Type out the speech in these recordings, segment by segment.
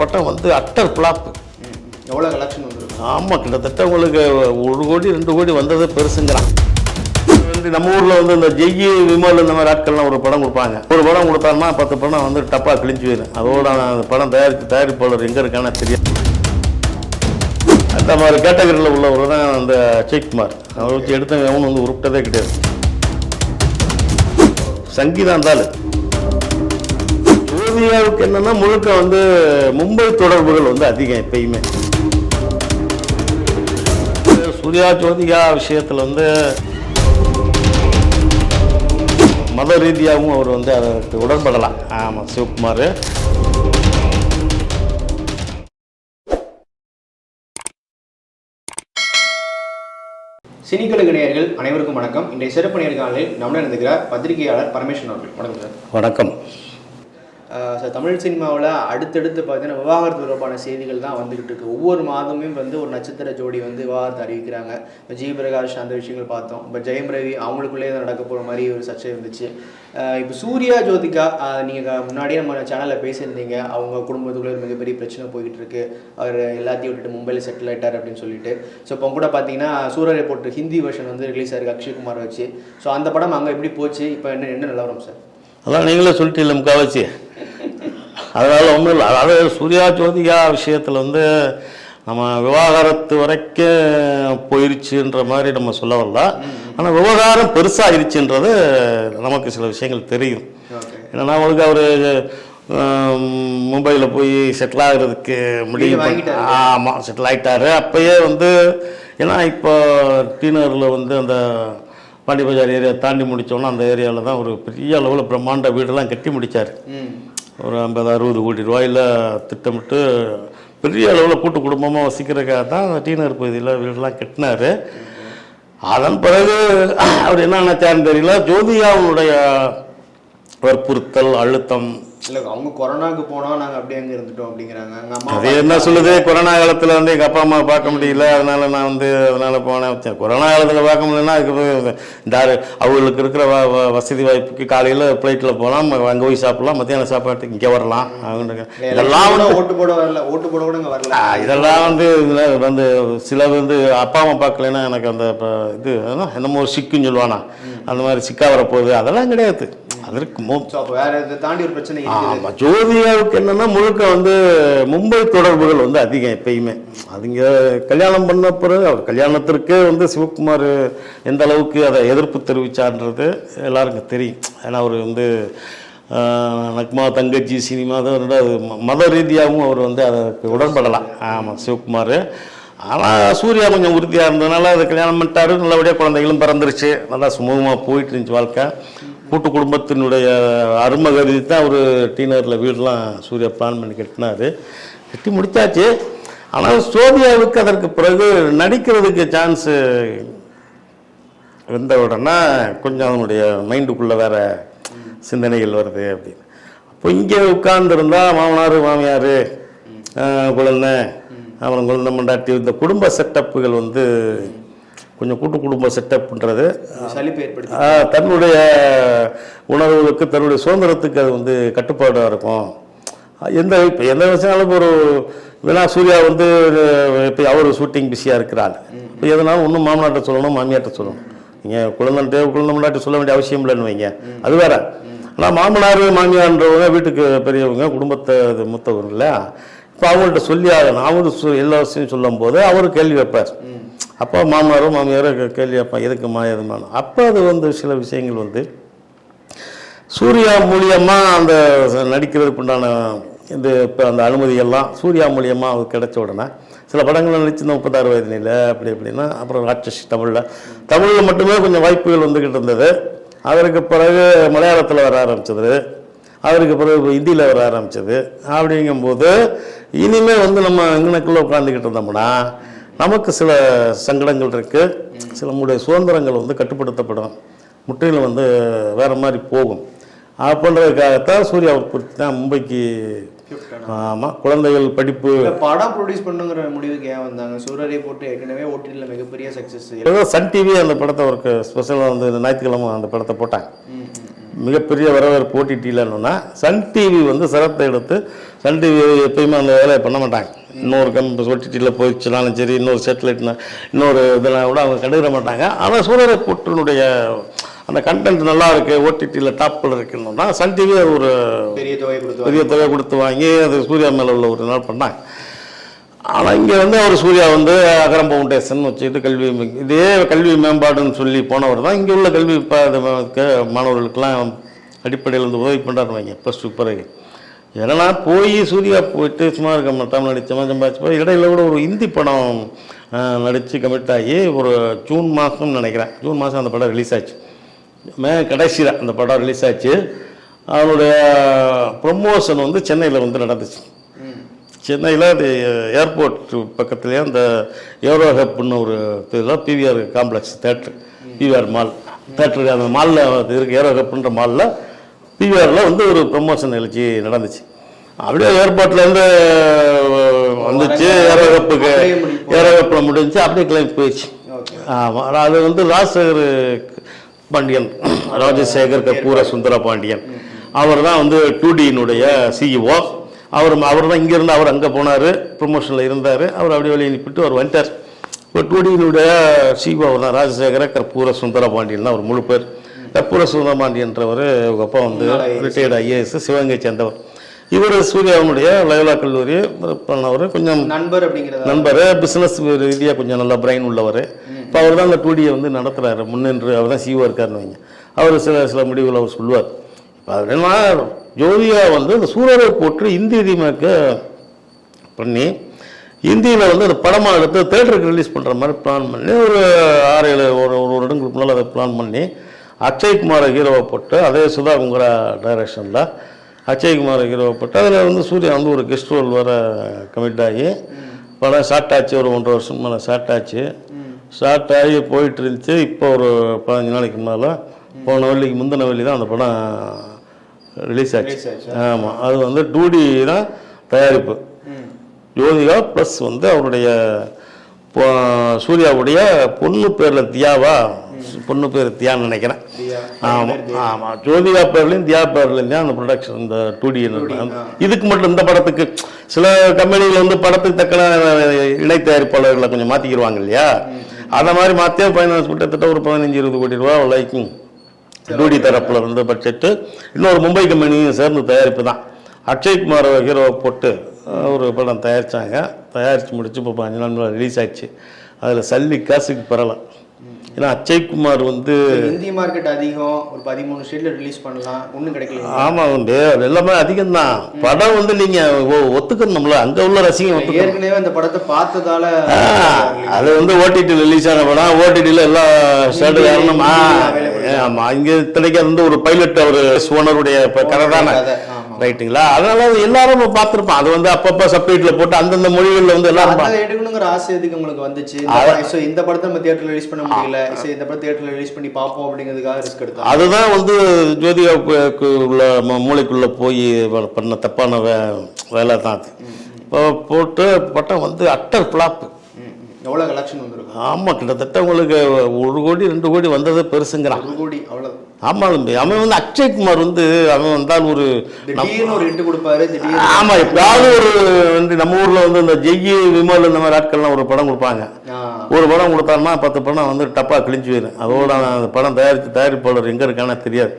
பட்டம் வந்து utter flop எவ்வளோ கலெக்ஷன் வந்துருக்கும் ஆமாம் கிட்டத்தட்ட உங்களுக்கு ஒரு கோடி ரெண்டு கோடி வந்தது பெருசுங்கிறான். வந்து நம்ம ஊரில் வந்து இந்த ஜெய்யி விமல் இந்த மாதிரி ஆட்கள்லாம் ஒரு படம் கொடுப்பாங்க. ஒரு படம் கொடுத்தாருன்னா பத்து படம் வந்து டப்பா கிழிஞ்சு போயிடும் அதோட அந்த படம் தயாரிப்பு தயாரிப்பாளர் எங்கே இருக்கான்னு தெரியாது. அந்த மாதிரி கேட்டகரியில் உள்ளவர் தான் அந்த அஜய்குமார் அவரை வச்சு எடுத்தவங்க எவனும் வந்து உருப்பிட்டதே கிடையாது. சங்கீதம் இருந்தாலும் ஜோதியாவுக்கு என்னன்னா முழுக்க வந்து மும்பை தொடர்புகள் வந்து அதிகம் எப்பயுமே. சூர்யா ஜோதிகா விஷயத்தில் வந்து மத ரீதியாகவும் அவர் வந்து அதற்கு உடன்படலாம். ஆமாம் சிவகுமார். சினிக்கலுக்கு நேயர்கள் அனைவருக்கும் வணக்கம். இன்றைய சிறப்பு நேர்காணலில் நம்முடன் இருந்துக்கிறார் பத்திரிகையாளர் பரமேஸ்வரன் அவர்கள். வணக்கம் சார். வணக்கம். தமிழ் சினிமாவில் அடுத்தடுத்து பார்த்தீங்கன்னா விவாகரத்து தொடர்பான செய்திகள் தான் வந்துக்கிட்டு இருக்கு. ஒவ்வொரு மாதமும் வந்து ஒரு நட்சத்திர ஜோடி வந்து விவாகரத்து அறிவிக்கிறாங்க. இப்போ ஜி. பிரகாஷ் அந்த விஷயங்கள் பார்த்தோம். இப்போ ஜெயம் ரவி அவங்களுக்குள்ளேயே தான் நடக்க போகிற மாதிரி ஒரு சர்ச்சை இருந்துச்சு. இப்போ சூர்யா ஜோதிகா நீங்கள் முன்னாடியே நம்ம சேனலில் பேசியிருந்தீங்க. அவங்க குடும்பத்துக்குள்ளே ஒரு மிகப்பெரிய பிரச்சனை போய்கிட்டு இருக்கு. அவர் எல்லாத்தையும் விட்டுட்டு மும்பையில் செட்டில் ஆயிட்டார் அப்படின்னு சொல்லிட்டு. ஸோ இப்போ கூட பார்த்தீங்கன்னா சூரிய போட்டு ஹிந்தி வெர்ஷன் வந்து ரிலீஸ் ஆயிருக்கு அக்ஷய்குமார் வச்சு. ஸோ அந்த படம் அங்கே எப்படி போச்சு? இப்போ என்ன என்ன நிலவரம் சார் அதான் நீங்களே சொல்லிட்டீங்க முக்காவச்சு அதனால ஒன்றும் இல்லை. அதாவது சூர்யா ஜோதிகா விஷயத்தில் வந்து நம்ம விவாகரத்து வரைக்கும் போயிருச்சுன்ற மாதிரி நம்ம சொல்ல வரல. ஆனால் விவகாரம் பெருசாகிருச்சுன்றது நமக்கு சில விஷயங்கள் தெரியும். என்னன்னா அவங்களுக்கு அவர் மும்பையில் போய் செட்டில் ஆகிறதுக்கு வாங்கிட்டாரு. ஆமாம் செட்டில் ஆகிட்டாரு அப்பயே வந்து ஏன்னா இப்போ டீனரில் வந்து அந்த பாண்டி பஜார் ஏரியா தாண்டி முடித்தோன்னா அந்த ஏரியாவில் தான் ஒரு பெரிய அளவில் பிரம்மாண்ட வீடெல்லாம் கட்டி முடித்தார் ஒரு ஐம்பது அறுபது கோடி ரூபாயில் திட்டமிட்டு பெரிய அளவில் கூட்டு குடும்பமாக வசிக்கிறக்காக தான் அந்த டீனர் பகுதியில் வீடெல்லாம் கட்டினார். அதன் பிறகு அவர் என்ன நினைச்சாருன்னு தெரியல. ஜோதியாவுடைய வற்புறுத்தல் அழுத்தம் இல்லை அவங்க கொரோனாக்கு போனோம் நாங்கள் அப்படியே அங்கே இருந்துட்டோம் அப்படிங்கிறாங்க. எங்கள் அம்மா அது என்ன சொல்லுது? கொரோனா காலத்தில் வந்து எங்கள் அப்பா அம்மா பார்க்க முடியல. அதனால நான் வந்து அதனால போனேன். கொரோனா காலத்தில் பார்க்க முடியலன்னா அதுக்கு இந்த அவங்களுக்கு இருக்கிற வ வசதி வாய்ப்புக்கு காலையில் ஃப்ளைட்டில் போகலாம் அங்கே போய் சாப்பிடலாம். மத்தியான சாப்பாட்டுக்கு இங்கே வரலாம். இதெல்லாம் வந்து ஓட்டு போட வரல. ஓட்டு போட கூட இங்கே வரல. இதெல்லாம் வந்து வந்து சில வந்து அப்பா அம்மா பார்க்கலன்னா எனக்கு அந்த இது என்ன, என்னமோ ஒரு சிக்குன்னு சொல்லுவானா. அந்த மாதிரி சிக்கா வரப்போகுது. அதெல்லாம் கிடையாது. அதற்கு வேற இதை தாண்டி ஒரு பிரச்சனை ஆமாம் ஜோதிகாவுக்கு என்னன்னா முழுக்க வந்து மும்பை தொடர்புகள் வந்து அதிகம் எப்பயுமே. அதுங்க கல்யாணம் பண்ண பிறகு அவர் கல்யாணத்திற்கே வந்து சிவகுமார் எந்த அளவுக்கு அதை எதிர்ப்பு தெரிவிச்சார்ன்றது எல்லாருக்கும் தெரியும். ஏன்னா அவர் வந்து நக்மா தங்கச்சி சினிமா தான் அது மத ரீதியாகவும் அவர் வந்து அதற்கு உடன்படலாம். ஆமாம் சிவகுமார். ஆனால் சூர்யா கொஞ்சம் உறுதியாக இருந்ததுனால அதை கல்யாணம் பண்ணிட்டாரு. நல்லபடியாக குழந்தைகளும் பிறந்துருச்சு. நல்லா சுமூகமாக போயிட்டு இருந்துச்சு வாழ்க்கை. கூட்டு குடும்பத்தினுடைய அருமை கருதி தான் ஒரு டீனரில் வீடெலாம் சூர்யா பிளான் பண்ணி கட்டினாரு. கட்டி முடிச்சாச்சு. ஆனால் சோபியாவுக்கு அதற்கு பிறகு நடிக்கிறதுக்கு சான்ஸு வந்த உடனே கொஞ்சம் அவனுடைய மைண்டுக்குள்ளே வேற சிந்தனைகள் வருது அப்படின்னு. அப்போ இங்கே உட்கார்ந்துருந்தா மாமனார் மாமியார் குழந்தை அப்புறம் குழந்தை மண்டாட்டி இந்த குடும்ப செட்டப்புகள் வந்து கொஞ்சம் கூட்டு குடும்ப செட்டப்ன்றது தன்னுடைய உணர்வுகளுக்கு தன்னுடைய சுதந்திரத்துக்கு அது வந்து கட்டுப்பாடாக இருக்கும். எந்த இப்போ எந்த விஷயம்னாலும் ஒரு வேணா சூர்யா வந்து இப்போ அவர் ஷூட்டிங் பிஸியாக இருக்கிறாள் இப்போ எதனாலும் ஒன்றும் மாமனாட்ட சொல்லணும் மாமியார்ட்ட சொல்லணும். நீங்கள் குழந்தை குழந்தை சொல்ல வேண்டிய அவசியம் இல்லைன்னு வைங்க. அது வேற. ஆனால் மாமனார் மாமியார்ன்றவங்க வீட்டுக்கு பெரியவங்க குடும்பத்தை இது மூத்தவங்க இல்லையா? இப்போ அவங்கள்ட்ட சொல்லி ஆகணும் அவங்க எல்லா விஷயம் சொல்லும் போது அவர் கேள்வி வைப்பார். அப்போ மாமனாரோ மாமியாரோ கேள்வி வைப்பான் எதுக்குமா எதுமானோ அப்போ அது வந்து சில விஷயங்கள் வந்து சூர்யா மூலியமாக அந்த நடிக்கிறதுக்குண்டான நடிக்கிறதுக்கு உண்டான இந்த இப்போ அந்த அனுமதியெல்லாம் சூர்யா மூலியமாக அவர் கிடைச்ச உடனே சில படங்கள் நடிச்சு முப்பத்தாறு வயது அப்படி அப்படின்னா அப்புறம் ராட்சஸ் தமிழில். தமிழில் மட்டுமே கொஞ்சம் வாய்ப்புகள் வந்துக்கிட்டு இருந்தது. அதற்கு பிறகு மலையாளத்தில் வர ஆரம்பிச்சது. அதற்கு பிறகு ஹிந்தியில் வர ஆரம்பிச்சது. அப்படிங்கும்போது இனிமே வந்து நம்ம இங்கனக்குள்ளே உட்காந்துக்கிட்டு இருந்தோம்னா நமக்கு சில சங்கடங்கள் இருக்குது சில நம்முடைய சுதந்திரங்கள் வந்து கட்டுப்படுத்தப்படும். முற்றிலும் வந்து வேற மாதிரி போகும். அப்படின்றதுக்காகத்தான் சூர்யா உற்பத்தி தான் மும்பைக்கு ஆமாம் குழந்தைகள் படிப்பு. படம் ப்ரொடியூஸ் பண்ணுங்கிற முடிவுக்கு ஏன் வந்தாங்க? சூரரை போட்டு ஏற்கனவே ஓட்டியில் மிகப்பெரிய சக்ஸஸ் சன் டிவி அந்த படத்தை ஒரு ஸ்பெஷலாக வந்து இந்த ஞாயிற்றுக்கிழமை அந்த படத்தை போட்டாங்க. மிகப்பெரிய வரவேற்பு ஓடிடியிலன்னா சன் டிவி வந்து சிரத்தை எடுத்து சன் டிவி எப்பயுமே அந்த வேலையை பண்ண மாட்டாங்க. இன்னொரு கம் ஓடிடியில் போயிடுச்சுனாலும் சரி இன்னொரு சேட்டலைட்னா இன்னொரு இதெல்லாம் கூட அவங்க கண்டுக்கிற மாட்டாங்க. ஆனால் சூரியரை போட்டினுடைய அந்த கண்டென்ட் நல்லா இருக்கு ஓடிடியில் டாப்பில் இருக்குன்னா சன் டிவி ஒரு பெரிய தொகை கொடுத்து பெரிய தொகை கொடுத்து வாங்கி அது சூர்யா மேலே உள்ள ஒரு நாள் பண்ணாங்க. ஆனால் இங்கே வந்து அவர் சூர்யா வந்து அகரம் ஃபவுண்டேஷன் வச்சுக்கிட்டு கல்வி இதே கல்வி மேம்பாடுன்னு சொல்லி போனவர் தான். இங்கே உள்ள கல்வி மாணவர்களுக்கெல்லாம் அடிப்படையில் வந்து உதவி பண்ணுறாரு வைங்க ப்ளஸ் டூ பிறகு ஏன்னா போய் சூர்யா போயிட்டு சும்மா இருக்க மாட்டாமல் நடித்தமா சம்பாதிச்சு போய் இடையில கூட ஒரு ஹிந்தி படம் நடித்து கமிட் ஆகி ஒரு ஜூன் மாதம்னு நினைக்கிறேன். ஜூன் மாதம் அந்த படம் ரிலீஸ் ஆச்சு. மே கடைசியில் அந்த படம் ரிலீஸ் ஆச்சு. அவருடைய ப்ரொமோஷன் வந்து சென்னையில் வந்து நடந்துச்சு. சென்னையில் அது ஏர்போர்ட் பக்கத்துலேயே அந்த ஏரோ ஹப்னு ஒரு இதில் PVR complex theatre PVR mall theatre அந்த மாலில் இருக்குது ஏரோ ஹப்ன்ற மாலில் பிவிஆரில் வந்து ஒரு ப்ரொமோஷன் நிகழ்ச்சி நடந்துச்சு. அப்படியே ஏர்போர்ட்லேருந்து வந்துச்சு ஏரோ ஹப்புக்கு ஏரோ ஹப்பில் முடிஞ்சு அப்படியே கிளம்பி போயிடுச்சு. ஆமாம் அது வந்து ராஜசேகர் பாண்டியன் ராஜசேகர் கபூர சுந்தர பாண்டியன் அவர் தான் வந்து டூடியினுடைய சிஇஓ அவர் அவர் தான் இங்கேருந்து அவர் அங்கே போனார் ப்ரொமோஷனில் இருந்தார் அவர் அப்படியே வெளியே அனுப்பிட்டு அவர் வந்துட்டார். இப்போ டூ டியினுடைய சிஇஓ அவர் தான் ராஜசேகர கற்பூர சுந்தர பாண்டியன் தான் அவர் முழு பேர். கற்பூர சுந்தர பாண்டியன்றவர் அவங்க அப்பா வந்து ரிட்டையர்டு ஐஏஎஸ் சிவகங்கை சேர்ந்தவர். இவர் சூர்யாவுடைய லயோலா கல்லூரி பண்ணவர் கொஞ்சம் நண்பர் நண்பர் பிஸ்னஸ் ரீதியாக கொஞ்சம் நல்ல பிரைன் உள்ளவர். இப்போ அவர் தான் அந்த டூடியை வந்து நடத்துகிறாரு முன்னின்று அவர் தான் சிஓ இருக்காருன்னு வைங்க. அவர் சில சில முடிவுகள் அவர் சொல்லுவார். என்னன்னா ஜோதியா வந்து அந்த சூரரை போட்டு இந்தி ரீமேக்க பண்ணி இந்தியில் வந்து அந்த படமாக எடுத்து தேட்டருக்கு ரிலீஸ் பண்ணுற மாதிரி பிளான் பண்ணி ஒரு ஆறு ஏழு ஒரு ஒரு வருடங்களுக்கு முன்னால் அதை பிளான் பண்ணி அக்ஷய்குமாரை ஹீரோவை போட்டு அதே சுதா குங்கரா டைரக்ஷனில் அக்ஷய்குமார் ஹீரோவை போட்டு அதில் வந்து சூர்யா வந்து ஒரு கெஸ்ட் ரோல் வர கமிட் ஆகி படம் ஷார்ட் ஆச்சு ஒரு ஒன்றரை வருஷம் மேலே ஷார்ட் ஆச்சு. ஷார்ட் ஆகி போயிட்டு இருந்துச்சு இப்போ ஒரு பதினஞ்சு நாளைக்கு முன்னால் போன வெள்ளிக்கு முந்தின வெள்ளி தான் அந்த படம் ரிலீஸ் ஆச்சு. ஆமாம் அது வந்து டூடி தான் தயாரிப்பு. ஜோதிகா ப்ளஸ் வந்து அவருடைய சூர்யாவுடைய பொண்ணு பேரில் தியாவா? பொண்ணு பேர் தியான்னு நினைக்கிறேன். ஆமாம் ஆமாம் ஜோதிகா பேர்லையும் தியா பேர்லையும் தான் அந்த ப்ரொடக்ஷன் இந்த டூ டி இதுக்கு மட்டும் இந்த படத்துக்கு சில கம்பெனிகள் வந்து படத்துக்கு தக்கன இணை தயாரிப்பாளர்களை கொஞ்சம் மாற்றிக்கிடுவாங்க இல்லையா? அந்த மாதிரி மாற்றியே ஃபைனான்ஸ் கிட்டத்தட்ட ஒரு பதினஞ்சு இருபது கோடி ரூபா லைக்கும் டூடி தரப்புல இருந்த பட்ஜெட்டு இன்னொரு மும்பை கம்பெனியும் சேர்ந்து தயாரிப்பு தான். அக்ஷய்குமார் ஹீரோவை போட்டு ஒரு படம் தயாரித்தாங்க தயாரித்து முடிச்சு இப்போ அஞ்சு நாள் ரிலீஸ் ஆயிடுச்சு. அதில் சல்லி காசுக்கு பரவாயில்ல ஏன்னா அக்ஷய்குமார் வந்து இந்தி மார்க்கெட் அதிகம் ஒரு பதிமூணு ஸ்டேட்ல ரிலீஸ் பண்ணலாம். ஒன்றும் கிடைக்கல. ஆமாம் உண்டு. அது எல்லாமே அதிகம்தான். படம் வந்து நீங்கள் ஒத்துக்கணும்ல. அங்கே உள்ள ரசிகம் ஏற்கனவே அந்த படத்தை பார்த்ததால அது வந்து ஓடிடி ரிலீஸ் ஆன படம். ஓடிடியில் எல்லா ஸ்டேட்டு காரணம் ஆமாம் இங்கே திரைக்கு வந்து ஒரு பைலட் அவர் ஓனருடைய கதை தானே. ரைட்டுங்களா? அதனால அது எல்லாரும் பார்த்துருப்பான் அது வந்து அப்பப்போ சப்டைட்டில் போட்டு அந்தந்த மொழிகளில் வந்து எல்லாரும் எடுக்கணுங்கிற ஆசை எதுக்கு உங்களுக்கு வந்துச்சு? ஸோ இந்த படத்தை நம்ம தியேட்டர்ல ரிலீஸ் பண்ண முடியல. சரி இந்த படத்தை தியேட்டர்ல ரிலீஸ் பண்ணி பார்ப்போம் அப்படிங்கிறதுக்காக ரிஸ்க் எடுத்தோம். அதுதான் வந்து ஜோதிகாவுக்கு உள்ள மூளைக்குள்ள போய் பண்ண தப்பான வே வேலை தான் அது. இப்போ போட்டு பட்டம் வந்து அட்டர் ஃப்ளாப்பு எவ்வளவு கலெக்ஷன் வந்திருக்கும்? ஆமாம் கிட்டத்தட்ட உங்களுக்கு ஒரு கோடி ரெண்டு கோடி வந்ததே பெருசுங்கிறான். ஒரு கோடி அவ்வளவு ஆமாம் அவன் வந்து அக்ஷய்குமார் வந்து அவன் வந்தால் ஒரு ஒரு கொடுப்பாரு திடீர்னு ஆமா எப்பயாவது ஒரு வந்து நம்ம ஊர்ல வந்து இந்த ஜெய்யி விமல் இந்த மாதிரி ஆட்கள்லாம் ஒரு படம் கொடுப்பாங்க. ஒரு படம் கொடுத்தாருன்னா பத்து படம் வந்து டப்பா கிழிஞ்சு போயிடும் அதோட அந்த படம் தயாரித்து தயாரிப்பாளர் எங்க இருக்கானே தெரியாது.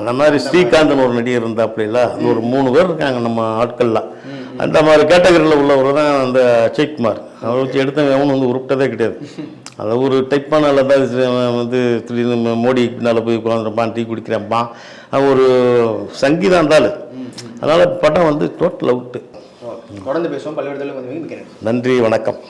அந்த மாதிரி ஸ்ரீகாந்த்னு ஒரு நடிகர் இருந்தா அப்படில ஒரு மூணு பேர் இருக்காங்க நம்ம ஆட்கள்ல அந்த மாதிரி கேட்டகரியில் உள்ளவர் தான் அந்த அக்ஷய்குமார் அவரை வச்சு எடுத்தவன் எவனும் வந்து உருப்பிட்டதே கிடையாது. அது ஒரு டைப்பான அல்லது வந்து திடீர்னு மோடி பின்னால் போய் உட்காந்துருப்பான் டீ குடிக்கிறப்பான் அவன் ஒரு சங்கீதம் இருந்தாலும் அதனால படம் வந்து டோட்டல் அவுட்டு தொடர்ந்து பேசுவோம். பல்வேறு நன்றி வணக்கம்.